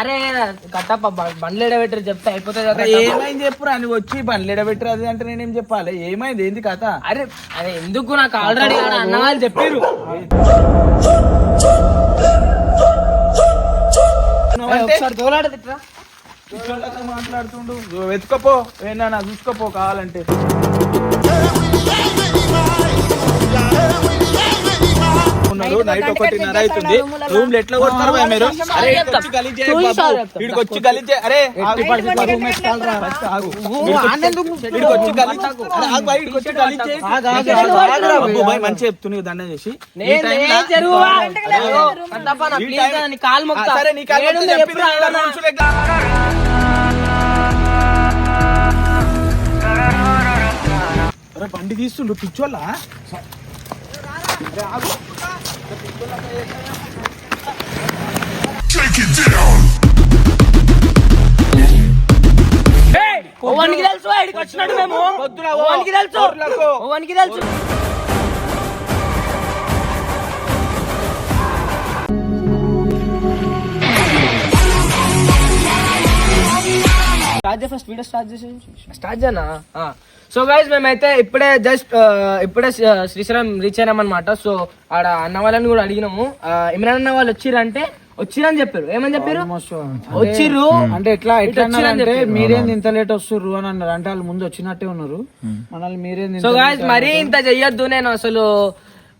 అరే కట్టప్ప బండ్లు ఎడబెట్టరు చెప్తే అయిపోతుంది. ఏమైంది చెప్పురా? నువ్వు వచ్చి బండ్లు ఎడబెట్టరు అది అంటే నేనేం చెప్పాలి? ఏమైంది? ఏంది కథ? అరే అరే ఎందుకు నాకు ఆల్రెడీ అన్న వాళ్ళు చెప్పారు? ఒకసారి మాట్లాడుతుండు. వెతుకపో. ఏనా చూసుకోపో కావాలంటే. ఉన్నాడు నైట్ ఒకటిన్నర అవుతుంది. రూమ్లో ఎట్లా కొడతారు మీరు? అరే ఈడికి వచ్చి గలీజ్ వచ్చి అరే మంచిగా చెప్తున్నా దండం చేసి. కాలు. సరే నీ కాలు బండి తీస్తుండు పిచ్చోళ్ళ? ఓవన్కి తెలుసు వచ్చినట్టు మేము. ఓవన్కి తెలుసు. ఓవన్కి తెలుసు స్టార్ట్ చేయ ఫస్ట్ వీడియో స్టార్ట్ చేసి స్టార్ట్ చేయనా? సో గైస్ మేమైతే ఇప్పుడే జస్ట్ ఇప్పుడే శ్రీ- శ్రీశైలం రీచ్ అయినామన్నమాట సో ఆడ అన్న వాళ్ళని కూడా అడిగినాము. ఇమ్రాన్ అన్న వాళ్ళు వచ్చిరంటే వచ్చిరని చెప్పారు. ఏమని చెప్పారు? వచ్చిర్రు. అంటే ఎట్లా ఎట్లా అంటే. మీరేంది ఇంత లేట్ వస్తుర్రు అని అన్నారు. అంటే వాళ్ళు ముందు వచ్చినట్టే ఉన్నారు. మనల్ని మీరేంది సో గాయస్ మరీ ఇంత చెయ్యొద్దు నేను అసలు.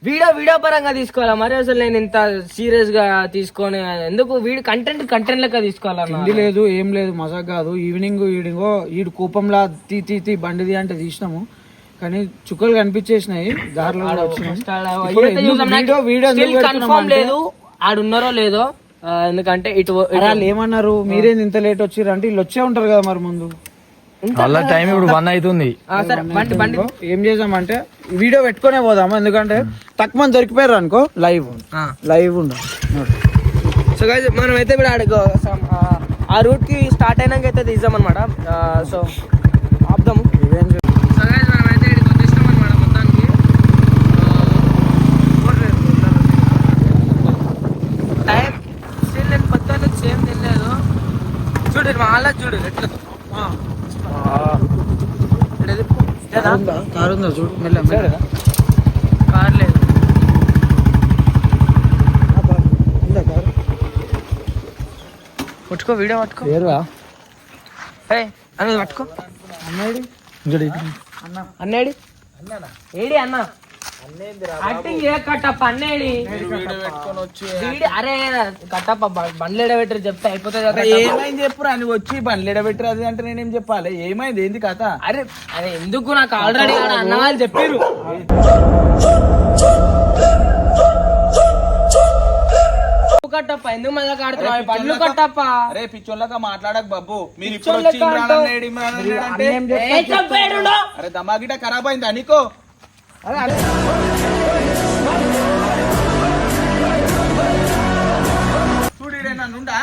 వీడియో వీడియో పరంగా తీసుకోవాలా? మరి అసలు నేను ఇంత సీరియస్గా తీసుకొని ఎందుకు వీడి కంటెంట్ కంటెంట్ లెక్క తీసుకోవాలన్నా? తిండి లేదు ఏం లేదు మజాక్ కాదు. ఈవినింగ్ ఈవినింగో ఈడు కూపంలా తీ తీ తీ బండిది అంటే తీసినాము. కానీ చుక్కలు కనిపించేసినాయి దారిలో కూడా వచ్చినాయి. ఇప్పుడు ఎందుకు వీడియో వీడియో ఎందుకు పెడుతున్నాం కన్ఫర్మ్ అంటే- లేదు. ఆడున్నారో లేదో ఆ, ఎందుకంటే ఇటు అరే వాళ్ళు ఏమన్నారు? మీరేంది ఇంత లేట్ వచ్చిర్రు అంటే వీళ్ళు వచ్చే ఉంటారు కదా మరి ముందు. వాళ్ళ టైం ఇప్పుడు వన్ అవుతుంది ఆ, సరే బండి బండి. ఏం చేసామంటే వీడియో పెట్టుకునే పోదాము? ఎందుకంటే తక్కువ మంది దొరికిపోయారు అనుకో లైవ్ లైవ్ ఉండు. సో గైస్ మనం అయితే ఇప్పుడు ఆడ గో- some, ఆ, రూట్కి స్టార్ట్ అయినాక అయితే తీద్దాం అనమాట సో ఆపుదాము. చూడు ఇది మా వాళ్ళ చూడు ఎట్లా? కారు ఉందా చూడు మెల్ల మెల్ల. కార్ లేదు? పట్టుకో వీడియో పట్టుకో లేరువా? ఏ అనేది పట్టుకో అమ్మాయిది? అన్నేడి ఏడి అన్న యాక్టింగ్ ఏ కట్టప్ప అన్నేడి అరే కట్టప్ప బండ్లు ఎడబెట్టరు చెప్తే అయిపోతుంది. ఏమైంది చెప్పురా? నువ్వు వచ్చి బండ్లు ఎడబెట్టరు అది అంటే నేనేం చెప్పాలి? ఏమైంది? ఏంది కథ? అరే అరే ఎందుకు నాకు ఆల్రెడీ అన్న వాళ్ళు చెప్పారు కట్టప్ప ఎందుకు మళ్ళీ ఆడుతున్నావు బండ్లు కట్టప్ప. అరే పిచ్చోళ్ళగా మాట్లాడక బాబు. మీరు ఇప్పుడు పిచ్చోళ్ళకా వచ్చి ఇమ్రాన్? అన్నాడు, ఇమ్రాన్ అన్నాడు అంటే అరే దమాగిట ఖరాబ్ అయింది అనుకో చూడు ఈడే నన్నుండా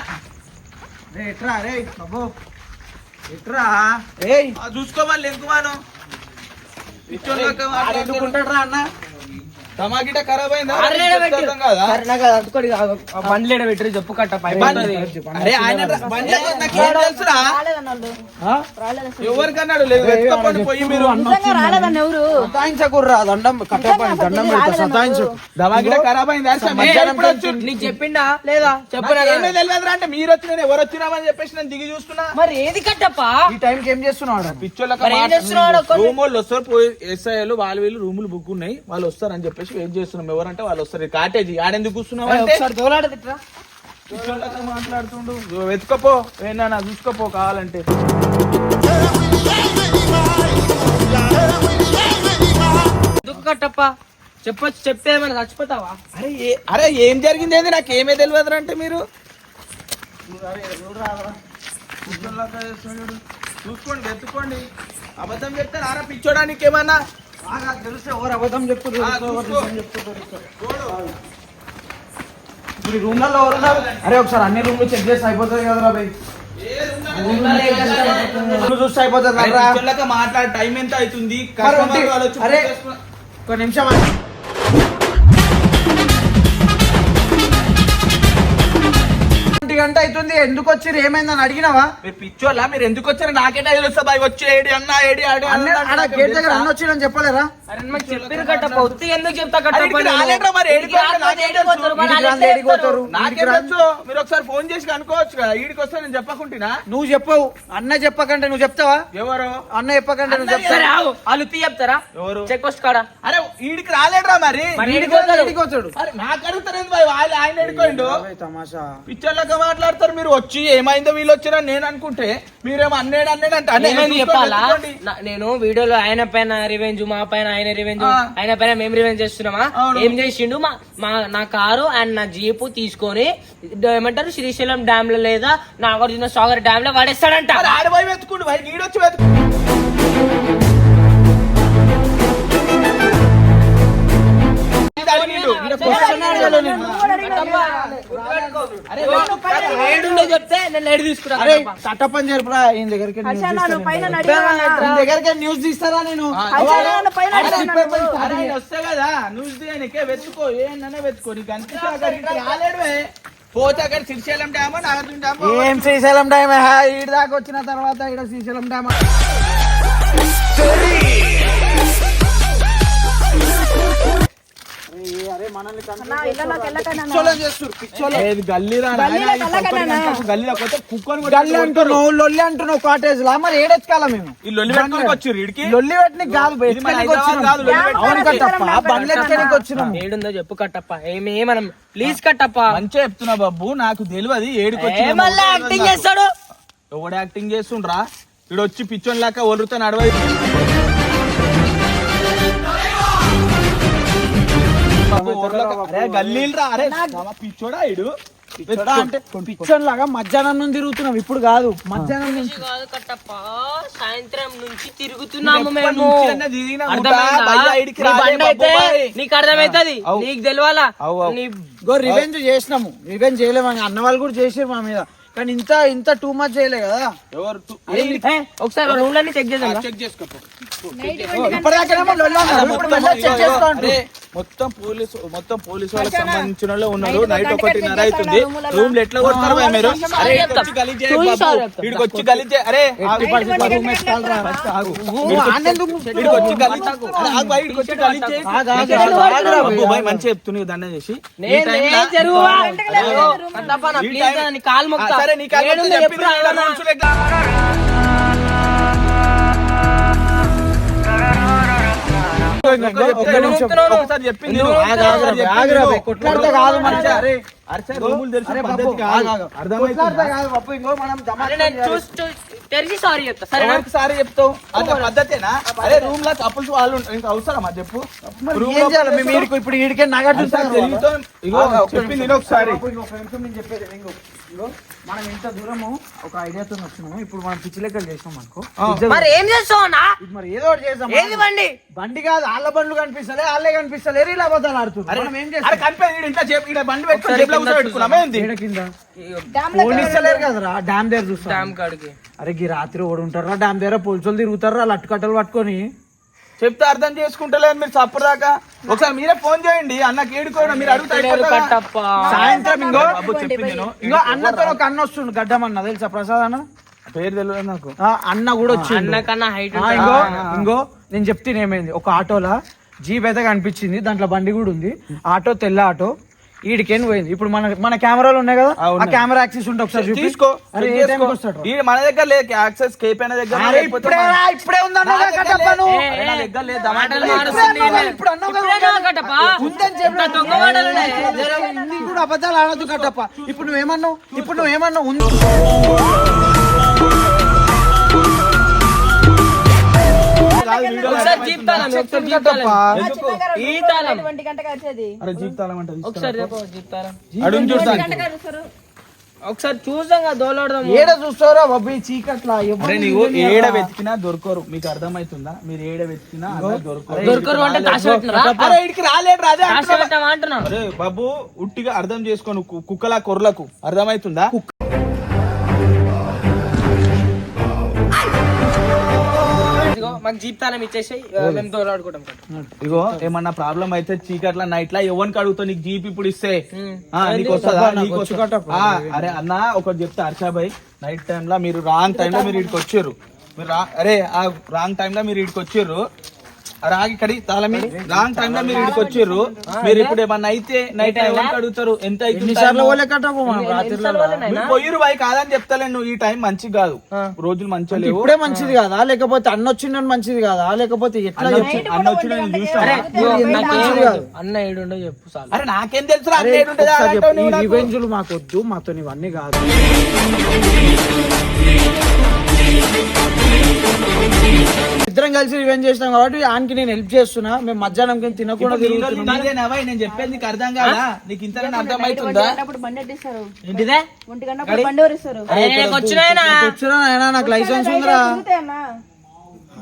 రే, ఎట్రా రే అబ్బో. ఆ చూసుకోవాలి ఎంకుమాను పిచ్చోళ్ళగా ఎందుకుంటాడ్రా అన్న? దమాగిట ఖరాబ్ అయిందా? ఎడబెట్టు. బండ్లు ఎడబెట్టరు చెప్పు ఆ? ఎవరికన్నాడు? పోయి మీరు. సతాయించకుర్రా దండం కట్టపని దండం పెడతా సతాయించు. దమాగిట ఖరాబ్ అయింది? నీకు చెప్పిండా? లేదా? చెప్పు ఏమీ తెలియదురా అంటే మీరు వచ్చి నేను ఎవరు వచ్చినామని చెప్పేసి నేను దిగి చూస్తున్నా. మరి ఏది కట్టప్ప? ఈ టైంకి ఏం చేస్తున్నాడు పిచ్చోళ్ళకి? రూమ్ వాళ్ళు వస్తారు పోయి ఎస్ఐలు వాళ్ళు వీళ్ళు రూములు బుక్ ఉన్నాయి వాళ్ళు వస్తారు అని చెప్పేసి వెయిట్ చేస్తున్నాం. ఎవరంటే వాళ్ళు వస్తారు. కాటేజీ ఆడెందుకు కూర్చున్నావు అంటే? ఒకసారి తోలాడదు ఇట్లా పిచ్చోళ్ళతో మాట్లాడుతుండు. వెతుకపో. ఏనా చూసుకోపో కావాలంటే. ఎందుకు కట్టప్ప చెప్పొచ్చు చెప్తే ఏమైనా చచ్చిపోతావా? అరే ఏ- అరే ఏం జరిగింది ఏంది నాకు ఏమే తెలియదు అంటే మీరు. చూసుకోండి వెతుక్కోండి. అబద్ధం చెప్తారు ఆరా పిచ్చోడానికి ఏమన్నా తెలిస్తే ఎవరు అబద్ధం. ఇప్పుడు రూమ్లలో ఎవరు ఉన్నారు? అరే ఒకసారి అన్ని రూమ్లు చెక్ చేసి అయిపోతుంది కదరా భయ్ చూస్తే అయిపోతుంది మాట్లాడే టైం ఎంత అవుతుంది అరే. ఒక నిమిషం గంట అవుతుంది ఎందుకు వచ్చి ఏమైందని అడిగినావా? మీరు పిచ్చోళ్ళ? మీరు ఎందుకు వచ్చారు? నాకే తెలుస్తా బాయ్ వచ్చి ఏడి అన్న ఏడి ఆడి అన్న గేట్ దగ్గర అన్న వచ్చిందని చెప్పలేరా? చెప్పారు ఎందుకు చెప్తా మరి, ఒకసారి ఫోన్ చేసి కనుకోవచ్చు కదా ఈడికి వస్తే నేను చెప్పకుంటున్నా నువ్వు చెప్పవు. అన్న చెప్పకంటే నువ్వు చెప్తావా? ఎవరు? అన్న చెప్పకంటే నువ్వు ఆగు వాళ్ళు చెప్తారా? ఎవరు? చెక్ పోస్ట్ కాడా? అరే ఈడికి రాలేడురా మరి. ఈడికి నాకు అడుగుతారు ఆయన ఎడుకోండు తమాషా. పిచ్చర్లక మాట్లాడతారు మీరు? వచ్చి ఏమైందో వీళ్ళు వచ్చారని నేను అనుకుంటే మీరేమో అన్నాడు అన్నాడు అంటే నేనేం చెప్పాలా? నేను వీడియోలో ఆయన పైన రివెంజ్ మా పైన ఆయన రివెంజ్. ఆయన పైన మేము రివెంజ్ చేస్తున్నామా. ఏం చేసిండు? మా మా నా కారు అండ్ నా జీపు తీసుకొని ఏమంటారు? శ్రీశైలం డ్యామ్లో లేదా నాగార్జున సాగర్ డ్యామ్లో పడేస్తాడంట ఆడపోయి వెతుకుండు మరి ఈడొచ్చి కట్టప్పని ఈయన దగ్గరికి న్యూస్ దగ్గరికి న్యూస్ తీస్తారా నేను? వస్తే కదా నువ్వు తీయనికే వెతుకో ఏంటనే వెతుకో నీకు అనిపిస్తే అక్కడికి రాలేడువే. పోతే అక్కడ శ్రీశైలం డ్యామ్ నాగార్జున డ్యామ్. ఏం శ్రీశైలం డ్యామ్? ఈడ దాకా వచ్చిన తర్వాత ఈడ శ్రీశైలం డ్యామ్? గల్లి అంటున్నావు లొల్లి అంటున్నావు కాటేజ్ లా మరి మేము? లొల్లి కాదు అవును. కట్టప్ప బండ్లు ఏడుందో చెప్పు కట్టప్ప. ఏమి మనం ప్లీజ్ కట్టప్ప. మంచిగా చెప్తున్నా బాబు నాకు తెలియదు ఏడుకి ఏ మళ్ళీ యాక్టింగ్ చేస్తాడు? ఎవడు యాక్టింగ్ చేస్తుండ్రా? ఇడు వచ్చి పిచ్చోన్ లాక ఒలురుతో నడవై పిచ్చోడా ఇడు పిచ్చోన్ లాగా మధ్యాహ్నం నుంచి తిరుగుతున్నాం ఇప్పుడు కాదు మధ్యాహ్నం నుంచి. కాదు కట్టప్ప. సాయంత్రం నుంచి తిరుగుతున్నాము మేము. నీకు అర్థమైతది. నీకు తెలియాలా రివెంజ్ చేసినాము. రివెంజ్ చేయలేమని అన్న వాళ్ళు కూడా చేసారు మా మీద. కానీ ఇంత ఇంత టూ మచ్ చేయలే కదా. ఎవరు ఒకసారి రూమ్ లన్నీ చెక్ చేద్దాం. చెక్ చేసుకో మొత్తం పోలీసు మొత్తం పోలీసు వాళ్ళకి సంబంధించిన వాళ్ళే ఉన్నారు. నైట్ ఒకటిన్నర అవుతుంది రూమ్ ఎట్లా కొడతారు మీరు? అరే వచ్చి గలీజ్. ఈడికి వచ్చి గలీజ్ అరే మంచిగా చెప్తున్నా దండ చేసి. కాలు ఆ, మొక్తా. సరే నీ కాదు ఏడుందో చెప్పింది ఎప్పుడు కదా, రావాలా? రూల్స్ లెక్క. ఒక్క నిమిషం. ఒకసారి చెప్పింది ఎందుకు విను. ఆగు, ఆగు, ఒకసారి చెప్పింది ఆగురా విను. భయ్, కొట్లాడితే కాదు. అరే, తెలిసి సారీ చెప్తా సరే సారి చెప్తావు? పద్ధతేనా? రూమ్లో కపుల్స్ వాళ్ళు. ఇంకా అవసరమా చెప్పు? మరి రూమ్ ఏం లో చేయాలి? మేము ఈడికి ఇప్పుడు ఈడికే తెలివితో ఇగో చెప్పింది ఒకసారి. మనం ఇంత దూరము ఒక ఐడియాతో వచ్చినాము. ఇప్పుడు మనం పిచ్చి లెక్కలు చేసినాం అనుకో. మరి ఏం చేస్తావు అన్నా? ఇది మరి ఏదో ఒకటి చేద్దాం ఏది బండి? బండి కాదు వాళ్ళ బండ్లు కనిపిస్తలే వాళ్ళే కనిపిస్తలేరు ఇలా అబద్ధాలు ఆడుతున్నారు మనం ఏం అరే చేస్తాం కనిపేది ఈడు ఇంట్లో చెప్పి ఈడ బండి పెట్టుకొని జేబులో కూర్చో పెట్టుకున్నామా ఏంది? ఈడ కింద? డ్యామ్లో పోలీసులేరు కదరా డ్యామ్ దగ్గర చూస్తాం కాడికి. అరే ఈ రాత్రి ఓడి ఉంటారా డ్యామ్ దగ్గర పోలీసులు తిరుగుతారా లట్టు కట్టలు పట్టుకొని. చెప్తే అర్థం చేసుకుంటలేదు మీరు చప్పదాకా ఒకసారి మీరే ఫోన్ చేయండి. అన్నకి ఏడుకోవడం మీరు అడుగుతా తెలియదు కట్టప్ప. సాయంత్రం ఇంకో ఇంకో అన్నతో ఒక అన్న వస్తుండు గడ్డం అన్న. తెలుసా ప్రసాద్ అన్న? పేరు తెలియదు నాకు. ఆ, అన్న కూడా వచ్చిండు. అన్న కన్నా హైట్ ఆ, ఇంకో ఇంకో నేను చెప్తే ఏమైంది? ఒక ఆటోలా జీప్ అయితే కనిపించింది. దాంట్లో బండి కూడా ఉంది. ఆటో తెల్ల ఆటో. ఈడికేం పోయింది? ఇప్పుడు మన మన కెమెరాలు ఉన్నాయి కదా ఆ. కెమెరా యాక్సిస్ ఉంటే ఒకసారి. తీసుకో. మన దగ్గర లేదు యాక్సెస్ కేప్ అయిన దగ్గర ఇప్పుడే రా, ఇప్పుడే ఉందన్నా నా దగ్గర కట్టప్ప లేదు. నువ్వు. అరే నా దగ్గర ఒకసారి చూసాం దోలాడదాం ఏడ చూస్తారా బాబు ఈ చీకట్లా ఎవరు అరే నీవు ఏడ వెతికినా దొరకరు. మీకు అర్థమవుతుందా? మీరు ఏడ వెతికినా దొరకరు. దొరకరు అంటే రాలేడు బాబు ఉట్టిగా అర్థం చేసుకోను. కుక్కల కొర్రకు అర్థమవుతుందా? మాకు ఇచ్చేసి మేము దోలాడుకుంటాం కట్ట ఇగో ఏమన్నా ప్రాబ్లం అయితే చీకట్ల నైట్ లా ఎవరికి అడుగుతావు? నీకు జీప్ ఇప్పుడు ఇస్తే. నీకు వస్తుందా? నాకు అరే అన్న ఒకటి చెప్తా హర్షాబాయ్. నైట్ టైం లో మీరు రాంగ్ టైం లో మీరు ఇక్కడికి వచ్చారు మీరు అరే ఆ రాంగ్ టైం లో మీరు ఇక్కడికి వచ్చారు రాగి కడి తాళమి. రాంగ్ టైం లో మీరు ఇక్కడికి వచ్చారు మీరు ఇప్పుడు ఏమన్నా అయితే నైట్ ఎవరికి అడుగుతారు? ఎంత పోయిరు బాయ్ కాదని చెప్తాను నువ్వు ఈ టైం మంచిగా కాదు. రోజులు మంచిగా లేవు. ఇప్పుడే మంచిది కాదా? లేకపోతే అన్న వచ్చిందని మంచిది కాదా? లేకపోతే ఎట్లా అన్న చెప్పు? వచ్చి- అన్న మంచిది ఏడుండో. చెప్పు అరే నాకేం తెలుసు రివెంజ్లు మాకు వద్దు మాతో ఇవన్నీ కాదు. ఇద్దరం కలిసి రివెంజ్ చేసినాం కాబట్టి ఆనికి నేను హెల్ప్ చేస్తున్నా. మేము మధ్యాహ్నం కింద తినకుండా తిరుగుతున్నాం. నేను చెప్పేది నీకు అర్థం కాదా? నీకు ఇంత అర్థమవుతుందా ఏంటిదే? వచ్చినా నాకు లైసెన్స్ ఉందిరా.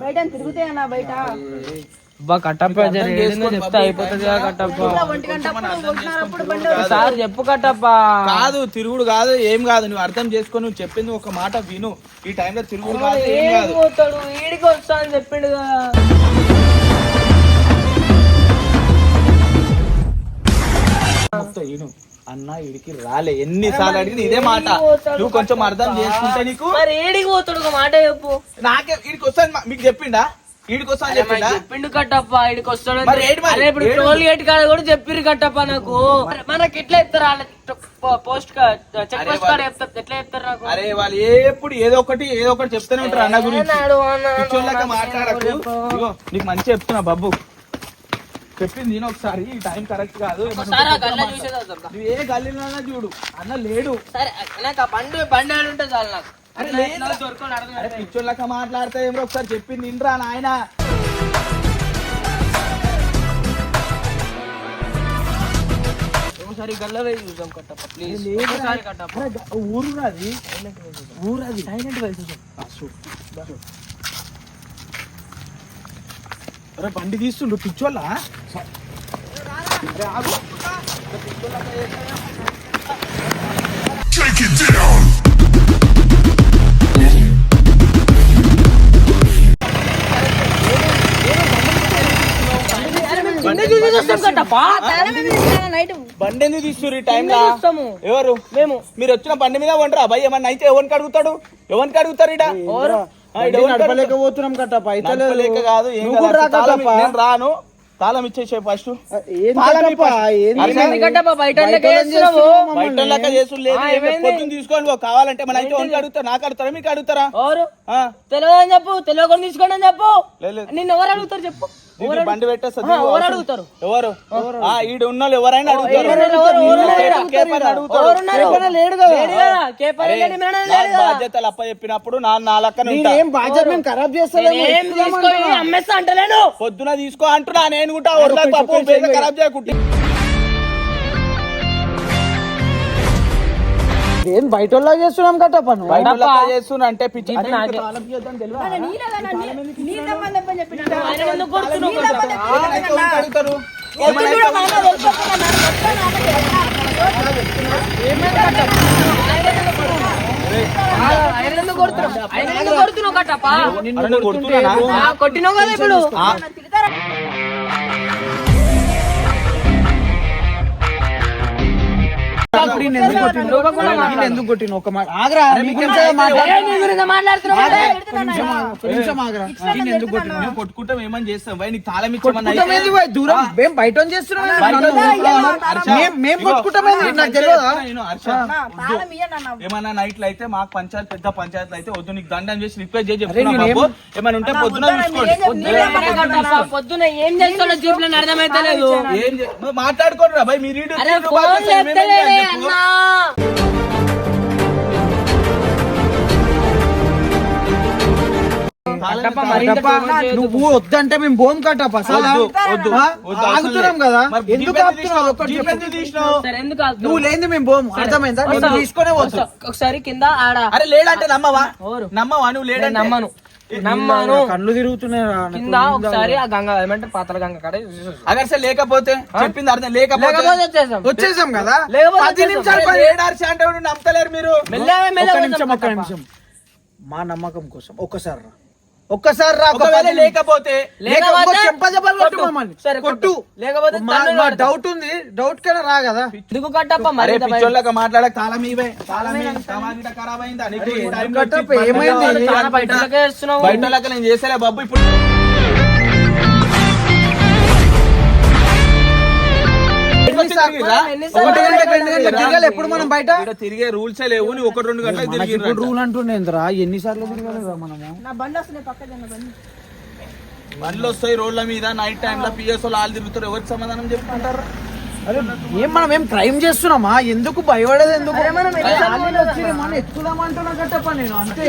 బయట తిరుగుతాయన్నా బయట బా కట్టప్ప చెప్తే అయిపోతుంది కట్టప్ప. సార్ చెప్పు కట్టప్ప. కాదు తిరుగుడు కాదు ఏం కాదు నువ్వు అర్థం చేసుకో నువ్వు చెప్పింది ఒక మాట విను. ఈ టైంలో తిరుగుడు కాదు ఏం ఏం కాదు. పోతాడు? ఈడికి వస్తా అని చెప్పిండు కదా. మొత్తం విను. అన్న ఇడికి రాలే. ఎన్నిసార్లు అడిగిన ఇదే మాట. నువ్వు కొంచెం అర్థం చేసుకుంటే నీకు మరి ఏడికి పోతాడు ఒక మాట చెప్పు. నాకే ఇడికి వస్తాను మీకు చెప్పిండా? అని చెప్పిండా? కట్టప్ప ఈడికి వస్తాడు? అరే ఇప్పుడు ఏంటి? టోల్ గేట్ కాడ కూడా చెప్పిరు కట్టప్ప నాకు. మనకి ఎట్లా వాళ్ళ పోస్ట్ చెక్ పోస్ట్ కాడ ఎట్లా చెప్తారు నాకు? అరే వాళ్ళు ఎప్పుడు ఏదో ఒకటి ఏదో ఒకటి చెప్తూనే ఉంటారు అన్న గురించి. మాట్లాడకు. నీకు మంచి చెప్తున్నా బాబు. చెప్పింది నేను ఒకసారి ఈ టైం కరెక్ట్ కాదు. నువ్వు ఏ గల్లీలో చూడు. అన్న లేడు. సరే నాకు ఆ బండి బండి ఆడి ఉంటే చాలు నాకు. పిచ్చోళ్ళక మాట్లాడితే ఏమో ఒకసారి చెప్పింది ఇంద్రా నాయన. ఒకసారి గల్ల చూద్దాం కట్టప్ప ప్లీజ్ ఒకసారి కట్టప్ప. ఊరు అది ఊరు అది అరే బండి తీస్తుండు పిచ్చోళ్ళ? బండి ఎందుకు టైంలో ఎవరు? మేము. మీరు వచ్చిన బండి మీద వండరా భయ్ ఏమన్నా అయితే ఎవరికి అడుగుతాడు? ఎవరికి అడుగుతారు ఇడ? నడపలేకపోతున్నాం నడపలేక కాదు. నేను రాను. తాళం ఇచ్చేసే ఫస్ట్ బయట? పొద్దున్న తీసుకోండి. కావాలంటే మన అయితే ఎవరికి అడుగుతారు నాకు అడుగుతారా మీకు అడుగుతారా? తెలియదు అని చెప్పు తెలియకుండా తీసుకోండి అని చెప్పు. నిన్ను ఎవరు అడుగుతారు చెప్పు. బండి పెట్టేస్తా ఆ, దిగు, ఎవరు. అడుగుతారు? ఈడ ఉన్న వాళ్ళు ఎవరైనా అడుగుతారు. బాధ్యతలు అప్ప చెప్పినప్పుడు నా నా లెక్కన ఉంటా. నేనేం బాధ్యత మేము ఖరాబ్ చేస్తలేము ఏం తీసుకొని? అమ్మేస్తా అంటలేను పొద్దున తీసుకో అంటున్నా నేను కూడా ఖరాబ్ చేయకుంటే. ఏం బయట వాళ్ళ చేస్తున్నాం బయట లెక్క చేస్తున్నా అంటే పిచ్చి ఇది అరే, నాకే. ఇంకా ఆగు, ఒక నిమిషం ఆగరా ఎందుకు కొట్టుకుంటాం ఏమని చేస్తాం భయ్ నీకు తాళం? దూరం మేము బయట. ఏమన్నా నైట్లు అయితే మాకు పంచాయతీ పెద్ద పంచాయతీ అయితే వద్దు నీకు దండం చేసి రిక్వెస్ట్ చేసి అరే, చెప్తున్నా నేనేం- బాబు ఏమైనా ఉంటే పొద్దున పొద్దున ఏం చేస్తాడో జీప్లో అర్థమైతే మాట్లాడుకోండి రా భయ్ మీరు అన్నా. నువ్వు వద్దంటే మేము బోం కట్టప్ప ఆగుతున్నాం కదా. మరి ఎందుకు ఆపుతున్నావు? నువ్వు లేని మేము బోము అర్థమైందా. తీసుకునే వస్తా వస్తా. ఒకసారి కింద ఆడ. అరే లేడంటే నమ్మవా? నమ్మవా? నువ్వు లేడంటే? నమ్మను. నమ్మను. కళ్ళు తిరుగుతున్నాయి. కింద ఒకసారి ఆ గంగ ఏమంటారు పాతల గంగ కాడ సార్ లేకపోతే చెప్పింది అర్థం. లేకపోతే వచ్చేసాం. వచ్చేసాం కదా? లేకపోతే పది. నిమిషాలు లేడార్చి అంటే మీరు? మెల్లగా ఒక్క మెల్లగా నిమిషం ఒక్క. నిమిషం. మా నమ్మకం కోసం ఒక్కసారి రా. ఒక్కసారి రా ఒక ఒకవేళ పది- లేకపోతే కొట్టు. లేకపోతే మా-. డౌట్ ఉంది. డౌట్ కన్నా రా కదా. ఎందుకు కట్టప్ప మరి? పిచ్చోళ్ళక మాట్లాడక తాళం ఇవే ఖరాబ్ అయిందా? ఏమైంది? బయట నేను చేసేలే బాబు ఇప్పుడు ఒకటి రెండు తిరగాలి ఎప్పుడు మనం బయట? తిరిగే రూల్సే లేవు నీ ఒకటి రెండు గంటలకు తిరిగి ఇప్పుడు రూల్ అంటుండే ఎంతరా ఎన్నిసార్లు తిరగాలిరా మనము? నా బండి వస్తున్నాయి పక్కన ఉన్న బండి. బండ్లు వస్తాయి రోడ్ల మీద నైట్ టైం లో పిఎస్ వాళ్ళు తిరుగుతారు ఎవరికి సమాధానం చెప్పుకుంటారు? అరే ఏం మనం ఏం క్రైమ్ చేస్తున్నామా? ఎందుకు భయపడేది ఎందుకు? ఆలీలు వచ్చి మనం ఎక్కుదామంటున్నా కట్టప్ప నేను అంతే.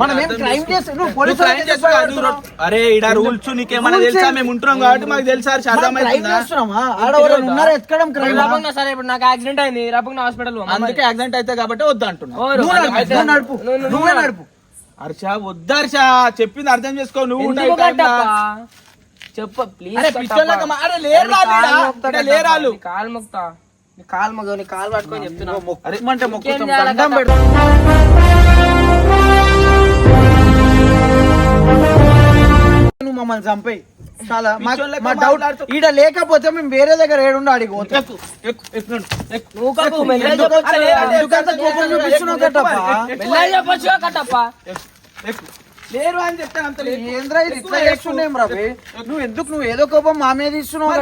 మనం ఏం క్రైమ్ చేస్తాం నువ్వు పోలీసు క్రైమ్ చేస్తున్నావు అరే ఇడ రూల్స్ నీకేమైనా తెలుసా? మేము ఉంటున్నాం కాబట్టి మాకు తెలుసా క్రైమ్ అర్థమైందా చేస్తున్నామా? ఆడవాళ్ళు ఉన్నారా ఎక్కడం క్రైమ్ రాపంగా సరే ఇప్పుడు నాకు యాక్సిడెంట్ అయింది. రాపంగా హాస్పిటల్ అందుకే యాక్సిడెంట్ అయితే కాబట్టి వద్దు అంటున్నా. నువ్వు నడుపు. నువ్వే నడుపు. హర్ష వద్దు హర్ష చెప్పింది అర్థం చేసుకో. నువ్వు ఉండు ఈ చెప్ప ప్లీజ్ అరే పిచ్చోళ్ళక మా- అరే లేరు రాళ్ళు ఈడ. ఈడ లేరు రాళ్ళు. కాలు మొక్తా. నీ కాలు మొక్క నీ కాలు పట్టుకొని చెప్తున్నా. అంటే మొక్కుతాం దండం? పెడతాం. నువ్వు మమ్మల్ని చంపేయి. చాలా మా- డౌట్ ఈడ లేకపోతే మేము వేరే దగ్గర ఏడుండో అడిగి కోపం చూపిస్తున్నావు కట్టప్ప? మెల్లగా చెప్పొచ్చు కదా కట్టప్ప? ఎక్కు. లేరు అని చెప్తాను అంత లేదు. ఏంద్రా ఇది? ఇట్లా చేస్తున్నాం రవి నువ్వు ఎందుకు నువ్వు ఏదో కోపం మా మీద ఇస్తున్నావు?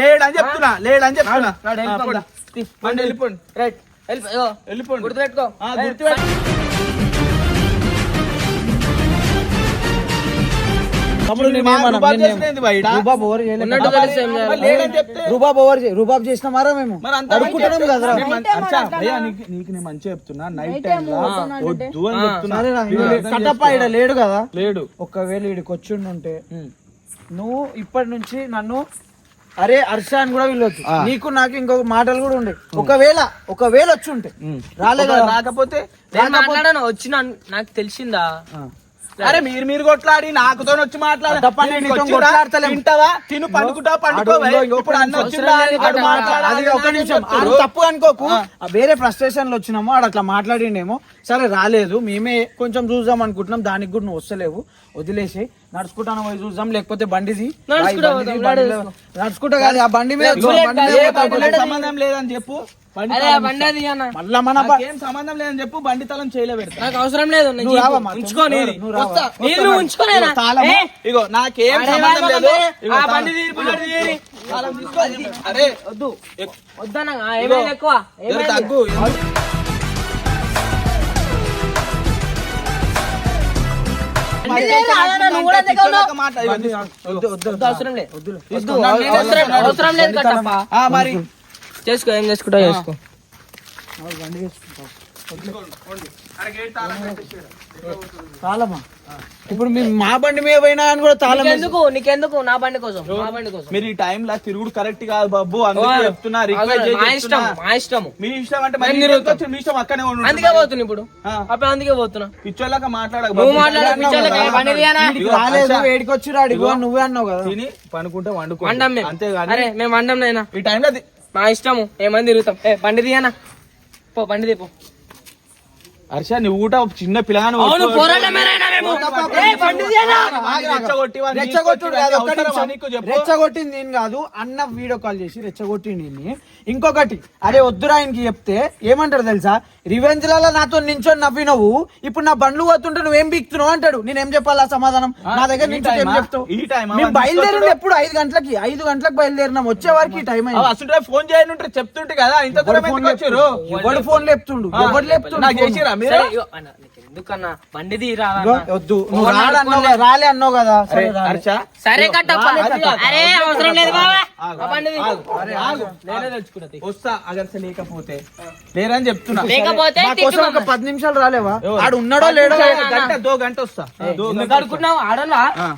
లేడని చెప్తున్నా లేడని రైట్. వెళ్ళిపోండి. గుర్తుపెట్టుకో. ఆ, గుర్తుపెట్టు. రుబాబ్ ఓవర్? మరి రుబాబ్ ఓవర్ చేయ- రుబాబ్ చేసినామారా మేము? కదరా నేను మం- అచ్చా, భయ్యా, నీకు నీకు నేను మంచిగా చెప్తున్నా. నైట్ టైం వద్దు అని చెప్తున్నా. కట్టప్ప. లేడు కదా? లేడు. ఒకవేళ ఈడికి వచ్చిండుంటే నువ్వు ఇప్పటి నుంచి నన్ను అరే హర్ష అని కూడా వెళ్ళొచ్చు. నీకు నాకు ఇంకొక మాటలు కూడా ఉండే. ఒకవేళ ఒకవేళ వచ్చి ఉంటే రాలే కదా రాకపోతే నేను మాట్లాడాను వచ్చిన నాకు తెలిసిందా? అరే మీరు మీరు కొట్లాడి నాకుతో వచ్చి మాట్లాడ. తప్ప నేను నీతో వచ్చిరా? కొట్లాడతలేం. తింటావా? తిను పండుకుంటావా? పండుకోవా? ఆడు ఇంకో- ఇప్పుడు అన్న ఇంకో వచ్చిందా? అవసరం లేదు ఆడు కదా. మాట్లాడాలి అది ఒక అని నిమిషం. చెప్తుర్రు. ఆడు తప్పు అనుకోకు. వేరే ఫ్రస్ట్రేషన్లో వచ్చినామో ఆడు అట్లా మాట్లాడిండేమో. సరే రాలేదు. మేమే కొంచెం చూద్దాం అనుకుంటున్నాం. దానికి కూడా నువ్వు వస్తలేవు. వదిలేసి. నడుచుకుంటాను పోయి చూద్దాం. లేకపోతే బండిది. నడుచుకుంటా కాదు ఆ బండి మీద సంబంధం లేదని చెప్పు. బండి అరే తాళం బండి అది అన్న. మళ్ళా మన బ- ఏం సంబంధం లేదని చెప్పు బండి తలం చేయలే పెడతా. నాకు అవసరం లేదు నేను? ఇగో నాకేం సంబంధం ఆ. బండి తీరి. అరే వద్దు. ఎక్కువ? తగ్గు. అవసరం. అవసరం కట్టప్ప మరి. చేసుకో ఏం చేసుకుంటావు? చేసుకో. తాళమా? ఇప్పుడు మేము మా బండి మీద పోయినా అని కూడా తాళం వేసి- నీకెందుకు? నా బండి కోసం నా బండి కోసం. మీరు ఈ టైం లా తిరుగుడు కరెక్ట్ కాదు బాబు. అందుకే చెప్తున్నా రిక్వెస్ట్ మా ఇష్టం. మా ఇష్టం మీ ఇష్టం అంటే మరి మీరు మీ ఇష్టం అక్కనే ఉండు అందుకే పోతున్నా ఇప్పుడు. అప్పుడు అందుకే పోతున్నా. పిచ్చోళ్ళక మాట్లాడక నువ్వు. మాట్లాడే పిచ్చోళ్ళకి బండి తీయనా? రాలేదు వేడికి వచ్చి రాడిగో నువ్వే అన్నావు కదా. తిని పనుకుంటే వండుకో. వండం మేము. అంతేగాని అరే మేము వండం నైనా ఈ టైంలో అది మా ఇష్టము. ఏమైంది తిరుగుతాం? ఏ బండి తీయనా? పో బండి తీపో. హర్ష నువ్వు కూడా ఒక చిన్న పిల్లగాను అవును పోరాటమేనైనా మేము? ఏ బండి తీయనా? రెచ్చగొట్టి వాడిని రెచ్చగొట్టుడు కాదు ఒక్క అవసరమా నిమిషం. నీకు చెప్పు? రెచ్చగొట్టింది నేను కాదు అన్న వీడియో కాల్ చేసి రెచ్చగొట్టింది ఈయన్ని. ఇంకొకటి అరే వద్దురా ఆయనకి చెప్తే ఏమంటాడు తెలుసా? రివెంజ్లలో నాతో నించొని నవ్వినవు. ఇప్పుడు నా బండ్లు పోతుంటే నువ్వేం బిక్తున్నావు అంటాడు. నేనేం చెప్పాలా సమాధానం? నా దగ్గర నుంచి ఏం? చెప్తావు? ఈ టైమా? మేము బయలుదేరింది? ఎప్పుడు ఐదు గంటలకి. ఐదు గంటలకు బయలుదేరినాం. వచ్చే వరకు ఈ టైం అయింది. అసలు ఫోన్ చేయను చెప్తుంటే కదా ఇంత దూరం ఫోన్ ఎందుకు వచ్చారు? లేపుతుండు? ఎవడు ఫోన్ లేపుతుండు? ఎవడు లేపుతుండు నాకు? చేసిరా మీరు? ఎందుకన్నా? వద్దు. నువ్వు రాలే అన్నావు కదా, రాలే అన్నావు కదా. సరే కట్టప్ప. అరే అవసరం లేదు బాబా. వస్తా అగర్స లేకపోతే. లేరని చెప్తున్నా. కోసం. ఒక పది నిమిషాలు రాలేవా? ఆడు ఉన్నాడో లేడో. గంట దో గంట వస్తా. అనుకున్నావు ఆడలా ఆ.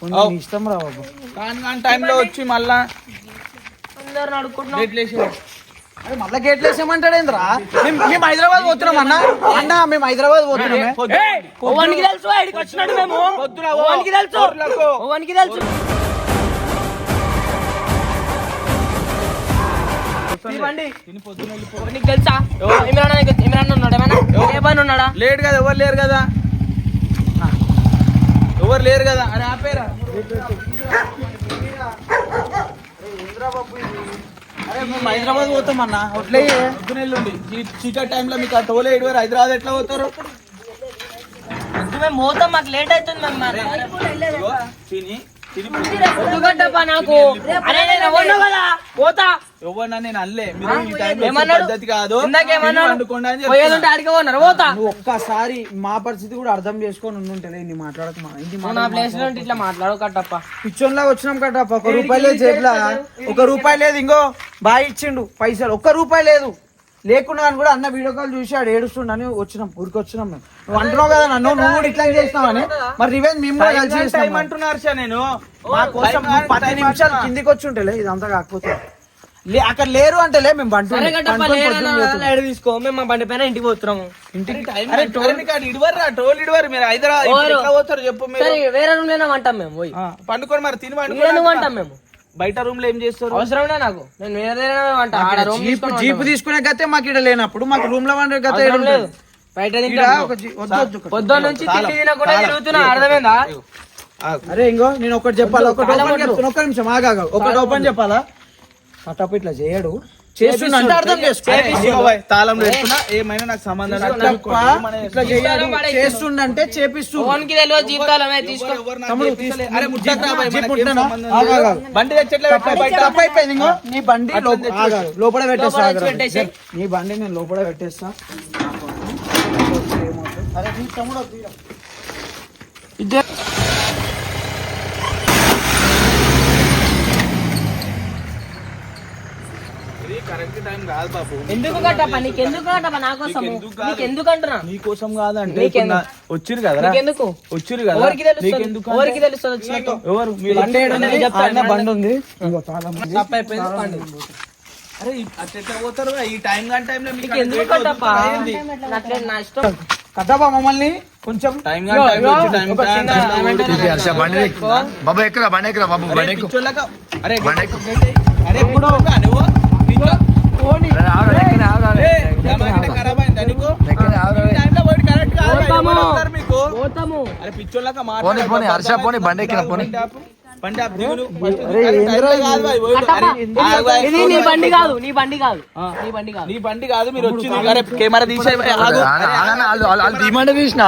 కొంచెం నీ ఇష్టం రా బాబు. కాని కాని టైంలో వచ్చి మళ్ళా అందరు అరే మళ్ళా గేట్లు వేసేయమంటాడేంద్రా మేము మేము హైదరాబాద్ పోతున్నాం అన్న. అన్న మేము హైదరాబాద్ పోతున్నామే ఓవానికి తెలుసు తెలుసు. తెలుసు. నీకు తెలుసా? ఇమ్రాన్ అన్న ఇమ్రాన్ ఉన్నాడు ఏమన్నా? ఏ పని ఉన్నాడా? లేడు కదా ఎవరు లేరు కదా? ఎవరు లేరు కదా? అరే ఆపేరా. అరే మేము హైదరాబాద్ పోతామన్నా వడ్లే పొద్దునెల్లుండి చీ- చీకటి టైంలో మీకు ఆ టోలే ఇటువారు హైదరాబాద్ ఎట్లా పోతారు? మేము పోతాం. మాకు లేట్ అవుతుంది మరి. నాకు అరే పోతా. ఎవరన్నా నేను అల్లే. మీరు ఈ టైంలో? పద్ధతి కాదు. పోతా. నువ్వు ఒక్కసారి మా పరిస్థితి కూడా అర్థం చేసుకొని ఉండుంటలే ఇన్ని మాట్లాడక మా ఇంటి నువ్వు నా ప్లేస్లో ఉంటే ఇట్లా మాట్లాడు కట్టప్ప. పిచ్చోన్లాగా వచ్చినాం కట్ట ఒక రూపాయి లేదు ఒక రూపాయి లేదు ఇంకో. బాగా ఇచ్చిండు పైసలు. ఒక్క రూపాయి లేదు. లేకున్నా అని కూడా అన్న వీడియో కాల్ చూసి ఆడు ఏడుస్తుండని వచ్చినాం ఊరికి వచ్చినాం మేము. నువ్వు అంటున్నావు కదా నన్ను నువ్వు కూడా ఇట్లా చేసినావని. మరి రివెంజ్ మేము కూడా కలిసి టైం చేసినాం మరి. అంటున్నా హర్ష నేను. మా కోసం పది నిమిషాలు. కిందికి వచ్చి ఉంటేలే ఇదంతా కాకపోతే. లే అక్కడ లేరు మేము సరే కట్టప్ప లేదన్నా ఎడ తీసుకో మేము బండి పైన ఇంటికి పోతున్నాము. ఇంటికి టైం అరే టోల్ కాదు ఇడివర్రా టోల్ ఇడివరు మీరు. హైదరాబాద్ పోతారు చెప్పు మీరు. సరే వేరే రూమ్లోనే అంటాం మేము పండుకొని మరి తిని అంటాం మేము. బయట రూమ్లో ఏం చేస్తారు? అవసరమే నాకు? నేను వేరే జీప్ జీప్ తీసుకునే గతే మాకు ఇక్కడ లేనప్పుడు మాకు రూమ్లో వండే గతే లేదు. బయట. పొద్దున్న నుంచి తిండి తినకుండా తిరుగుతున్నా. అర్థమైందా? అరే ఇంకో నేను ఒకటి చెప్పాలా? ఒకటి ఓపెన్ చెప్తున్నా ఒక్క నిమిషం ఆగా ఒకటి ఓపెన్ చెప్పాలా? కట్టప్ ఇట్లా చేయడు. చేస్తున్నా అర్థం చేసుకో. అరే, ఇదిగో బాయ్, తాళం ఏమైనా నాకు సంబంధం ఇట్లా చేస్తుండంటే చేపిస్తూ తెలియదు తీసుకో. తమ్ముడు. బండి తెచ్చట్లే పెట్టు బయట తప్పు అయిపోయింది ఇంకో. నీ బండి. లోపల పెట్టేస్తా. నీ బండి నేను లోపల పెట్టేస్తా. అరే నీ తమ్ముడు. ఇది కరెక్ట్ టైం కాదు బాబు. ఎందుకు కట్టప్ప? నీకు ఎందుకు కట్టప్ప? నా కోసం నీకెందుకు కాదు? నీకు ఎందుకు అంటున్నా నీ కోసం కాదంటే వచ్చిర్రు కదరా నీకెందుకు? వచ్చిర్రు కదా? ఎవరికి తెలుస్తుంది? నీకెందుకు ఎవరికి తెలుస్తుంది వచ్చినట్టు? ఎవరు? మీరు బండి ఏడు ఉంది? చెప్తా, ఆయన బండి ఉంది. తప్ప అయిపోయింది. అరే అట్లా పోతారు ఈ టైం కానీ టైంలో మీకు ఎందుకు కట్టప్ప? నా ఇష్టం. మమ్మల్ని? కొంచెం. టైం హర్ష బండి ఎక్కు. బాబు బండి బాబు అరే బండి. అరే ఇప్పుడు నువ్వు హర్ష, పోనీ, బండి ఎక్కిన, పోనీ. కాదు బాయ్, పోయి. కట్టప్ప, అరే, ఆగు బాయ్. ఇది నీ బండి కాదు నీ బండి కాదు నీ బండి కాదు నీ బండి కాదు మీరు వచ్చింది అరే కెమెరా తీసే తీసిన